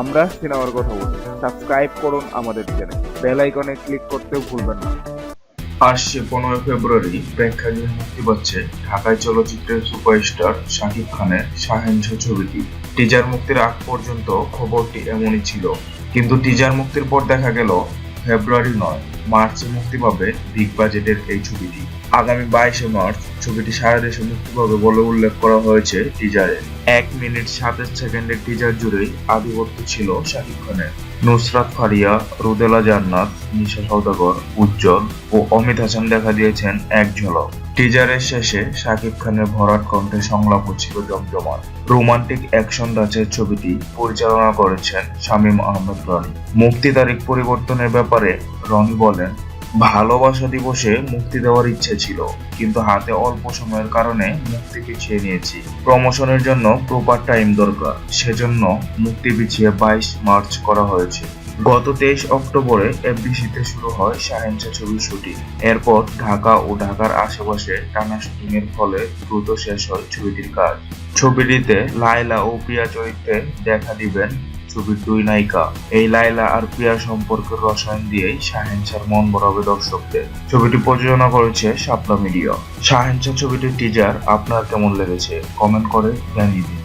আমরা সিনেমার কথা বলি। সাবস্ক্রাইব করুন আমাদের চ্যানেল বেল আইকনে ক্লিক করতে ভুলবেন না। আসছে পনেরোই ফেব্রুয়ারি প্রেক্ষাগৃহে মুক্তি পাচ্ছে ঢাকায় চলচ্চিত্রের সুপারস্টার শাকিব খানের শাহেনশ ছবিটি। টিজার মুক্তির আগ পর্যন্ত খবরটি এমনই ছিল। কিন্তু টিজার মুক্তির পর দেখা গেল ফেব্রুয়ারি নয়, মার্চে মুক্তি পাবে বিগ বাজেটের এই ছবিটি। আগামী বাইশে মার্চ ছবিটি সারা দেশে মুক্তি পাবে বলে উল্লেখ করা হয়েছে টিজারে এক মিনিট সাতাশ সেকেন্ডের টিজার জুড়েই আধিপত্য ছিল শাকিব খানের। নুসরাত ফারিয়া, রুদেলা জান্নাত, নিশা সৌদাগর উজ্জ্বল ও অমিত হাসান দেখা দিয়েছেন এক ঝলক। টিজারের শেষে শাকিব খানের ভরাট কণ্ঠে সংলাপ ছিল জমজমাট। রোমান্টিক অ্যাকশন ধাঁচের ছবিটি পরিচালনা করেছেন শামীম আহমেদ রনি। মুক্তি তারিখ পরিবর্তনের ব্যাপারে রনি বলেন, ভালোবাসা দিবসে মুক্তি দেওয়ার ইচ্ছে ছিল, কিন্তু হাতে অল্প সময়ের কারণে মুক্তি পিছিয়ে নিয়েছি। প্রমোশনের জন্য প্রপার টাইম দরকার, সেজন্য মুক্তি পিছিয়ে বাইশ মার্চ করা হয়েছে। গত তেইশ অক্টোবরে এফডিসিতে শুরু হয় শাহেনশা ছবির শুটিং। এরপর ঢাকা ও ঢাকার আশেপাশে টানা শুটিং এর ফলে দ্রুত শেষ হয় ছবিটির কাজ। ছবিটিতে লায়লা ও প্রিয়া চরিত্রে দেখা দিবেন ছবির দুই নায়িকা। এই লায়লা আর প্রিয়া সম্পর্কের রসায়ন দিয়েই শাহেনশার মন ভরাবে দর্শকদের। ছবিটি প্রযোজনা করেছে শাপলা মিডিয়া। শাহেনশা ছবিটির টিজার আপনার কেমন লেগেছে? কমেন্ট করে জানিয়ে দিন।